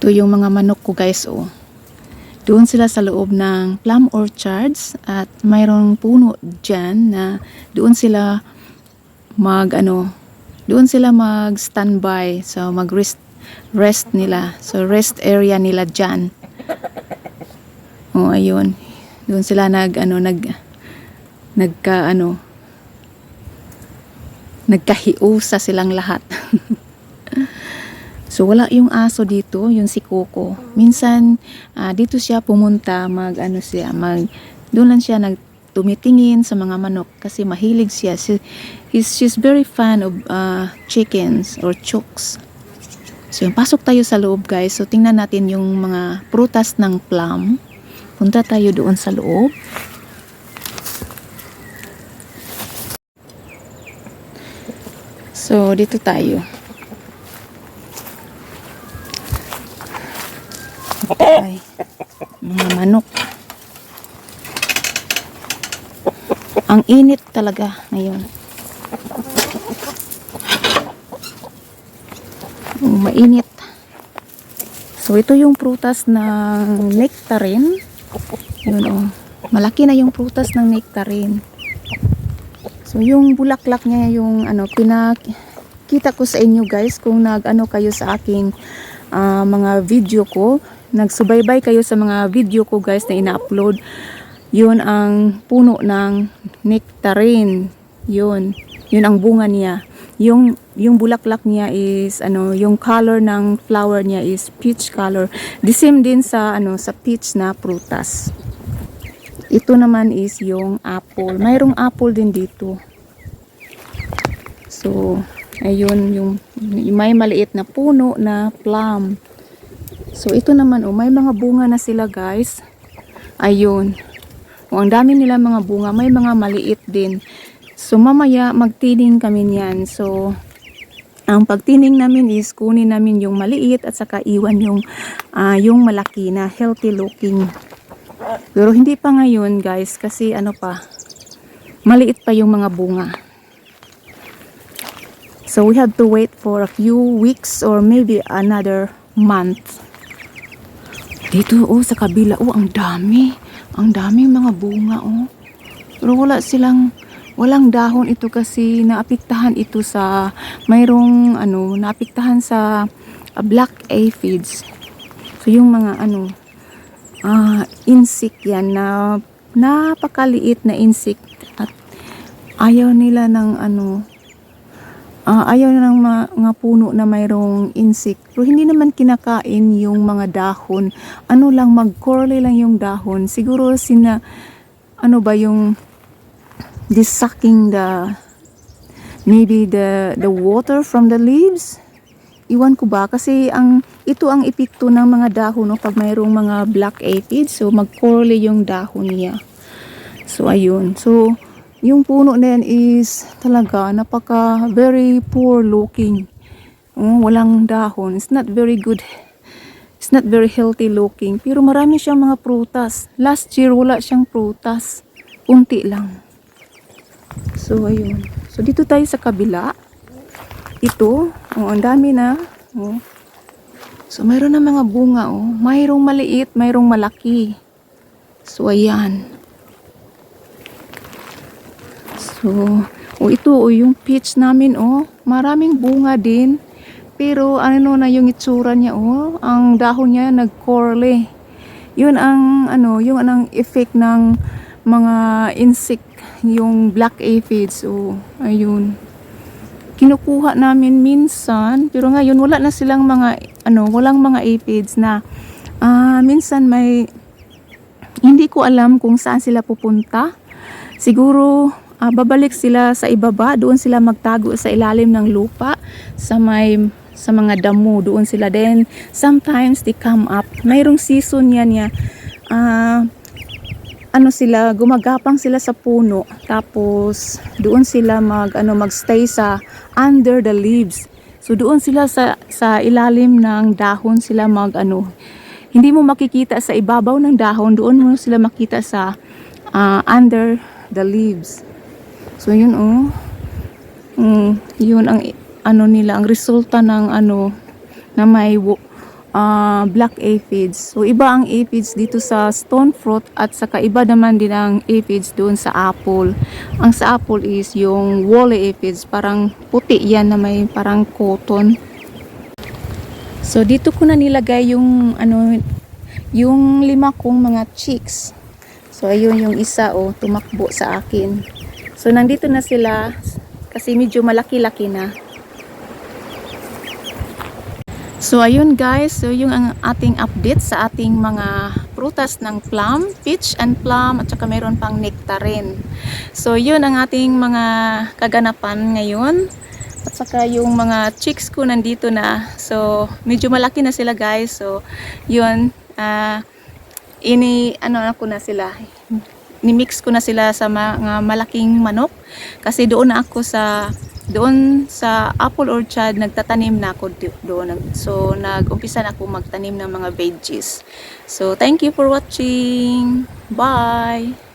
Ito yung mga manok ko guys oh. Doon sila sa loob ng plum orchards at mayroong puno dyan na doon sila mag ano, doon sila mag standby. So mag rest, rest nila. So rest area nila dyan. Oh, ayun. Doon sila nag ano nag nagka ano nagkahiusa silang lahat. So wala yung aso dito, yung si Coco. Minsan ah, dito siya pumunta mag ano siya, mag doon lang siya nag sa mga manok kasi mahilig siya. She, he's, she's very fan of ah, chickens or chooks. So yung pasok tayo sa loob guys. So tingnan natin yung mga prutas ng plum. Punta tayo doon sa loob. So dito tayo. Mga manok. Ang init talaga ngayon. Mm, Mainit. So, ito yung prutas ng nectarine. Yun oh. Malaki na yung prutas ng nectarine. So, yung bulaklak niya yung ano, pinakita ko sa inyo guys kung nag-ano kayo sa aking ah, mga video ko nagsubaybay kayo sa mga video ko guys na ina-upload. Yun ang puno ng nectarine. Yun. Yun ang bunga niya. Yung yung bulaklak niya is ano yung color ng flower niya is peach color. The same din sa ano sa peach na prutas. Ito naman is yung apple. Mayroong apple din dito. So ayun yung may maliit na puno na plum So ito naman oh, may mga bunga na sila guys. Ayun. Oh, ang dami nila mga bunga, may mga maliit din. So mamaya magtining kami niyan. So ang pagtining namin is kunin namin yung maliit at saka iwan yung ah, yung malaki na healthy looking. Pero hindi pa ngayon guys kasi ano pa maliit pa yung mga bunga. So we have to wait for a few weeks or maybe another month. Dito oh sa kabila oh ang dami. Ang dami mga bunga oh. Pero wala silang walang dahon ito kasi naapektahan ito sa mayroong ano naapektahan sa ah, black aphids. So yung mga ano ah insect yan na napakaliit na insect at ayaw nila ng ano Ah, ayaw na ng mga, puno na mayroong insect. Pero hindi naman kinakain yung mga dahon. Ano lang, mag-curly lang yung dahon. Siguro sina, ano ba yung, this sucking the, maybe the, the water from the leaves? Iwan ko ba? Kasi ang, ito ang epekto ng mga dahon no, pag mayroong mga black aphids. So, mag-curly yung dahon niya. So, ayun. So, yung puno na yan is talaga napaka very poor looking. Oh, walang dahon. It's not very good. It's not very healthy looking. Pero marami siyang mga prutas. Last year wala siyang prutas. Unti lang. So ayun. So dito tayo sa kabila. Ito, oh, ang dami na. Oh. So mayroon na mga bunga oh. Mayroong maliit, mayroong malaki. So ayan. So, o ito o yung peach namin oh, maraming bunga din. Pero ano na yung itsura niya oh, ang dahon niya nag-curly. Yun ang ano, yung anong effect ng mga insect, yung black aphids oh, ayun. Kinukuha namin minsan, pero ngayon wala na silang mga ano, walang mga aphids na ah, minsan may hindi ko alam kung saan sila pupunta. Siguro ah, babalik sila sa ibaba, doon sila magtago sa ilalim ng lupa, sa may sa mga damo, doon sila. Then, sometimes they come up. Mayroong season yan niya. Ah, ano sila, gumagapang sila sa puno. Tapos, doon sila mag, ano, magstay sa under the leaves. So, doon sila sa, sa ilalim ng dahon sila mag, ano, hindi mo makikita sa ibabaw ng dahon, doon mo sila makita sa ah, under the leaves. So yun oh. Mm, yun ang ano nila, ang resulta ng ano na may ah, black aphids. So iba ang aphids dito sa stone fruit at saka iba naman din ang aphids doon sa apple. Ang sa apple is yung woolly aphids, parang puti yan na may parang cotton. So dito ko na nilagay yung ano yung lima kong mga chicks. So ayun yung isa oh tumakbo sa akin. So nandito na sila kasi medyo malaki-laki na. So ayun guys, so yung ang ating update sa ating mga prutas ng plum, peach and plum at saka meron pang nectarine. So yun ang ating mga kaganapan ngayon. At saka yung mga chicks ko nandito na. So medyo malaki na sila guys. So yun, ah ini ano na ko na sila. Ni-mix ko na sila sa mga malaking manok. Kasi doon na ako sa doon sa apple orchard nagtatanim na ako doon so nag-umpisa na ako magtanim ng mga veggies. So thank you for watching. Bye